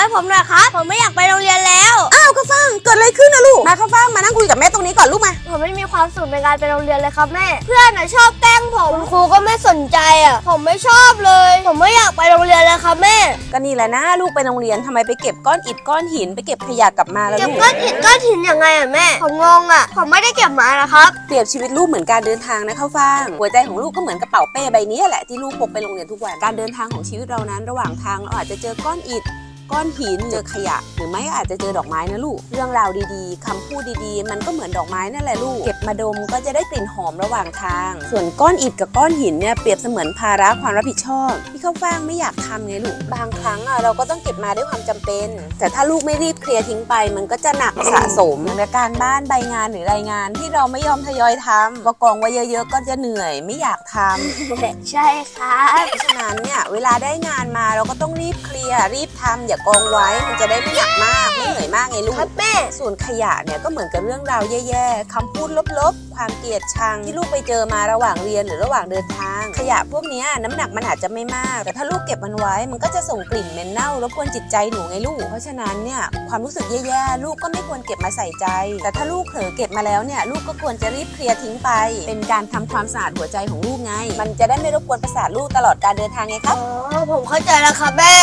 ให้ผมหน่อยครับ ผมไม่อยากไปโรงเรียนแล้ว อ้าวข้าวฟ่างเกิดอะไรขึ้นนะลูก มาข้าวฟ่างมานั่งคุยกับแม่ตรงนี้ก่อนลูกมาผมไม่มีความสุขในการไปโรงเรียนเลยครับแม่ เพื่อนน่ะชอบแกล้งผมคุณครูก็ไม่สนใจอะ ผมไม่ชอบเลย ผมไม่อยากไปโรงเรียนเลยครับแม่ ก็นี่แหละนะลูกไปโรงเรียนทำไมไปเก็บก้อนอิฐก้อนหิน ไปเก็บขยะกลับมาแล้วเก็บลูกก้อนหินก้อนหินยังไงอะแม่ ผมงงอะ ผมไม่ได้เก็บมานะครับ เปรียบชีวิตลูกเหมือนการเดินทางนะข้าวฟ่าง หัวใจของลูกก็เหมือนกระเป๋าเป้ใบนี้แหละที่ลูกพกไปโรงเรียนทุกวัน การเดินทางของชีวิตเรานั้น ระหว่างทางเราอาจจะเจอก้อนอิฐ ก้อนหินเจอขยะ หรือไม่ก็อาจจะเจอดอกไม้นะลูก เรื่องราวดีๆคำพูดดีๆ มันก็เหมือนดอกไม้นั่นแหละลูก เก็บมาดมก็จะได้กลิ่นหอมระหว่างทาง ส่วนก้อนอิฐกับก้อนหินเนี่ยเปรียบเสมือนภาระความรับผิดชอบที่ข้าวฟ่างไม่อยากทำไงลูก บางครั้งอะเราก็ต้องเก็บมาด้วยความจำเป็น แต่ถ้าลูกไม่รีบเคลียร์ทิ้งไป มันก็จะหนักสะสมเหมือนกับการบ้านใบงานหรือรายงานที่เราไม่ยอมทยอยทำก็กองไว้เยอะ ๆ ก็จะเหนื่อยไม่อยากทำใช่ครับเพราะฉะนั้นเนี่ยเว ลาได้งานมาเราก็ต้องรีบเคลียร์รีบทำอย่ากองไว้มันจะได้ไม่หนักมากไม่เหนื่อยมากไงลูกครับแม่ ส่วนขยะเนี่ยก็เหมือนกับเรื่องราวแย่ๆคำพูดลบๆความเกลียดชังที่ลูกไปเจอมาระหว่างเรียนหรือระหว่างเดินทาง ขยะพวกนี้น้ำหนักมันอาจจะไม่มาก แต่ถ้าลูกเก็บมันไว้ มันก็จะส่งกลิ่นเหม็นเน่ารบกวนจิตใจหนูไงลูก เพราะฉะนั้นเนี่ยความรู้สึกแย่ๆลูกก็ไม่ควรเก็บมาใส่ใจ แต่ถ้าลูกเผลอเก็บมาแล้วเนี่ยลูกก็ควรจะรีบเคลียร์ทิ้งไป เป็นการทำความสะอาดหัวใจของลูกไง มันจะได้ไม่รบกวนประสาทลูกตลอดการเดินทางไงครับอ๋อผมเข้าใจแล้วครับแม่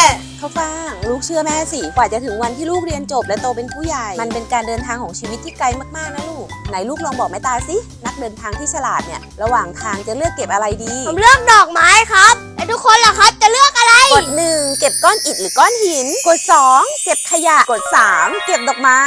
ข้าวฟ่างลูกเชื่อแม่สิกว่าจะถึงวันที่ลูกเรียนจบและโตเป็นผู้ใหญ่ มันเป็นการเดินทางของชีวิตที่ไกลมากๆนะลูก ไหนลูกลองบอกแม่ตาสิ นักเดินทางที่ฉลาดเนี่ย ระหว่างทางจะเลือกเก็บอะไรดี ผมเลือกดอกไม้ครับแต่ทุกคนล่ะครับจะเลือกอะไร กดหนึ่งเก็บก้อนอิฐหรือก้อนหิน กดสองเก็บขยะ กดสามเก็บดอกไม้